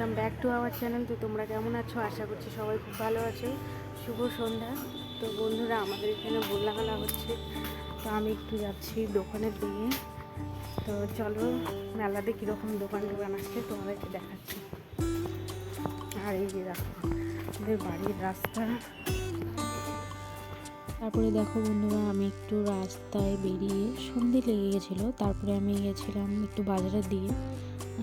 Welcome back to our channel তো তোমরা কেমন আছো? আশা করছি সবাই খুব ভালো আছো। শুভ সন্ধ্যা। তো বন্ধুরা, আমাদের এখানে বললা মেলা হচ্ছে। তো আমি একটু যাচ্ছি দোকানের দিকে তো চলো, মেলাতে কীরকম দোকান দোকান আসছে তোমাদেরকে দেখাচ্ছি। আর এই যে দেখো, আমাদের বাড়ির রাস্তা। তারপরে দেখো বন্ধুরা, আমি একটু রাস্তায় বেরিয়ে সন্ধে লেগে গেছিল। তারপরে আমি গেছিলাম একটু বাজারের দিকে।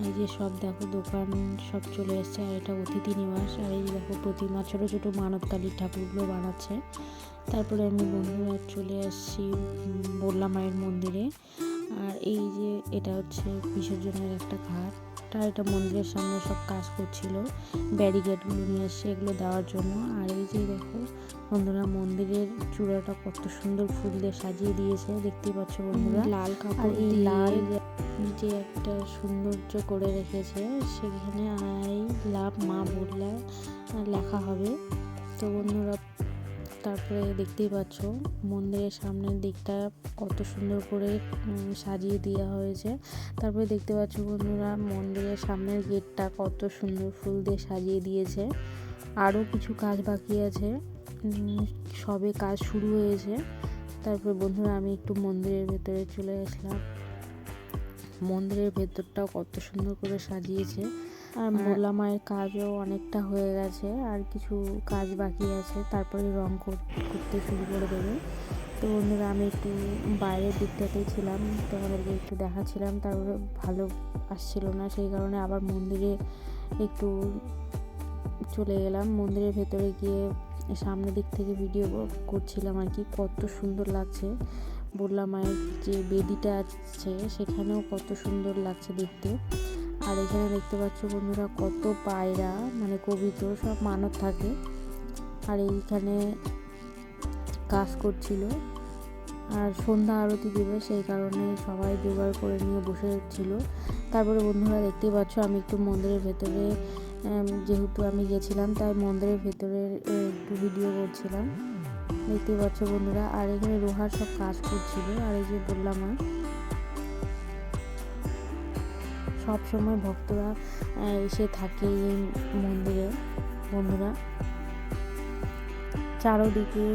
এই যে সব দেখো, দোকান সব চলে এসছে, আর এটা অতিথি নিবাস। আর এই দেখো প্রতিমা, ছোটো ছোটো মানবকালীর ঠাকুরগুলো বানাচ্ছে। তারপরে আমি বন্ধুরা চলে আসছি বললাম মায়ের মন্দিরে। আর এই যে এটা হচ্ছে বিসর্জনের একটা ঘাট। আর এটা মন্দিরের সামনে সব কাজ করছিল ব্যারিকেডগুলো নিয়ে এসছে এগুলো দেওয়ার জন্য। আর এই যে দেখো বন্ধুরা মন্দিরের চূড়াটা কত সুন্দর ফুল দিয়ে সাজিয়ে দিয়েছে দেখতেই পাচ্ছ বন্ধুরা। লাল কাপড় এই লাল যে একটা সৌন্দর্য করে রেখেছে সেখানে আই লাভ মা বললা লেখা হবে। তো বন্ধুরা তারপরে দেখতেই পাচ্ছ, মন্দিরের সামনের দিকটা কত সুন্দর করে সাজিয়ে দেওয়া হয়েছে। তারপরে দেখতে পাচ্ছ বন্ধুরা, মন্দিরের সামনের গেটটা কত সুন্দর ফুল দিয়ে সাজিয়ে দিয়েছে। আরও কিছু কাজ বাকি আছে সবে কাজ শুরু হয়েছে। তারপরে বন্ধুরা, আমি একটু মন্দিরের ভেতরে চলে আসলাম। মন্দিরের ভেতরটাও কত সুন্দর করে সাজিয়েছে। আর মোলা মায়ের কাজও অনেকটা হয়ে গেছে আর কিছু কাজ বাকি আছে তারপরে রং করতে শুরু করে দেবে। তো বন্ধুরা আমি একটু বাইরের দিকটাতেই ছিলাম তোমাদেরকে একটু দেখাচ্ছিলাম তারপরে ভালো আসছিল না সেই কারণে আবার মন্দিরে একটু চলে গেলাম। মন্দিরের ভেতরে গিয়ে সামনের দিক থেকে ভিডিও করছিলাম আর কি কত সুন্দর লাগছে। বললাম মায়ের যে বেদিটা আছে সেখানেও কত সুন্দর লাগছে দেখতে। আর এখানে দেখতে পাচ্ছ বন্ধুরা কত পায়রা মানে কবিত, সব মানত থাকে। আর এইখানে কাজ করছিল। আর সন্ধ্যা আরতি দেবে, সেই কারণে সবাই জোগাড় করে নিয়ে বসে ছিল। তারপরে বন্ধুরা দেখতেই পাচ্ছ আমি একটু মন্দিরের ভেতরে যেহেতু আমি গেছিলাম, তাই মন্দিরের ভেতরে একটু ভিডিও করছিলাম। দেখতেই পাচ্ছ বন্ধুরা, আর এখানে লোহার সব কাজ করছিল, আর এই যে বললাম আর। সব সময় ভক্তরা এসে থাকে এই মন্দিরে, বন্ধুরা। চারোদিকে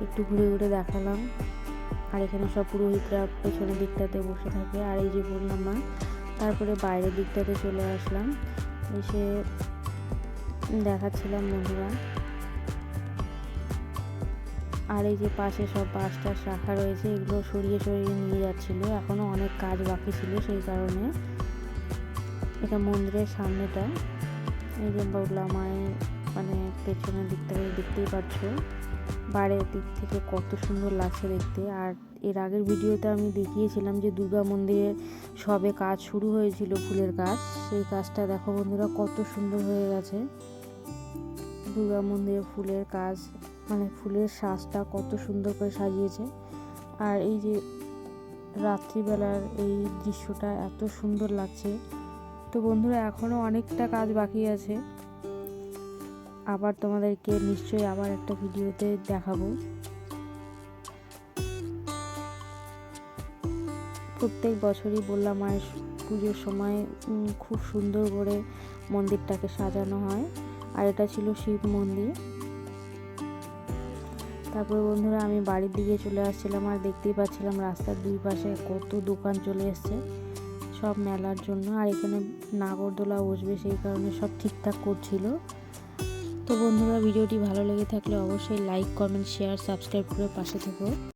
একটু ঘুরে ঘুরে দেখালাম। আর এখানে সব পুরোহিতরা পেছনের দিকটাতে বসে থাকে। আর এই যে বললাম মা, তারপরে বাইরের দিকটাতে চলে আসলাম। এসে দেখাচ্ছিলাম বন্ধুরা। আর এই যে পাশে সব বাস টাস রাখা রয়েছে, এগুলো সরিয়ে সরিয়ে নিয়ে যাচ্ছিল। এখনও অনেক কাজ বাকি ছিল সেই কারণে। এটা মন্দিরের সামনেটা। এই যে বললা মায়ের মানে পেছনের দিক থেকে দেখতেই পাচ্ছ। বাইরের দিক থেকে কত সুন্দর লাগছে দেখতে। আর এর আগের ভিডিওতে আমি দেখিয়েছিলাম যে দুর্গা মন্দিরের সবে কাজ শুরু হয়েছিল ফুলের কাজ। সেই কাজটা দেখো বন্ধুরা, কত সুন্দর হয়ে গেছে। দুর্গা মন্দিরে ফুলের কাজ মানে ফুলের সাজটা কত সুন্দর করে সাজিয়েছে। আর এই যে রাত্রিবেলার এই দৃশ্যটা এত সুন্দর লাগছে। তো বন্ধুরা, এখনও অনেকটা কাজ বাকি আছে। আবার তোমাদেরকে নিশ্চয়ই আবার একটা ভিডিওতে দেখাবো। প্রত্যেক বছরই বললাম মায়ের পুজোর সময় খুব সুন্দর করে মন্দিরটাকে সাজানো হয়। আর এটা ছিল শিব মন্দির। তারপরে বন্ধুরা, আমি বাড়ির দিকে চলে আসছিলাম আর দেখতেই পাচ্ছিলাম রাস্তার দুই পাশে কত দোকান চলে এসছে। সব মেলার জন্য, আর এখানে নাগরদোলা বসবে, সেই কারণে সব ঠিকঠাক করছিল। তো বন্ধুরা, ভিডিওটি ভালো লেগে থাকলে অবশ্যই লাইক কমেন্ট শেয়ার সাবস্ক্রাইব করে পাশে থেকো।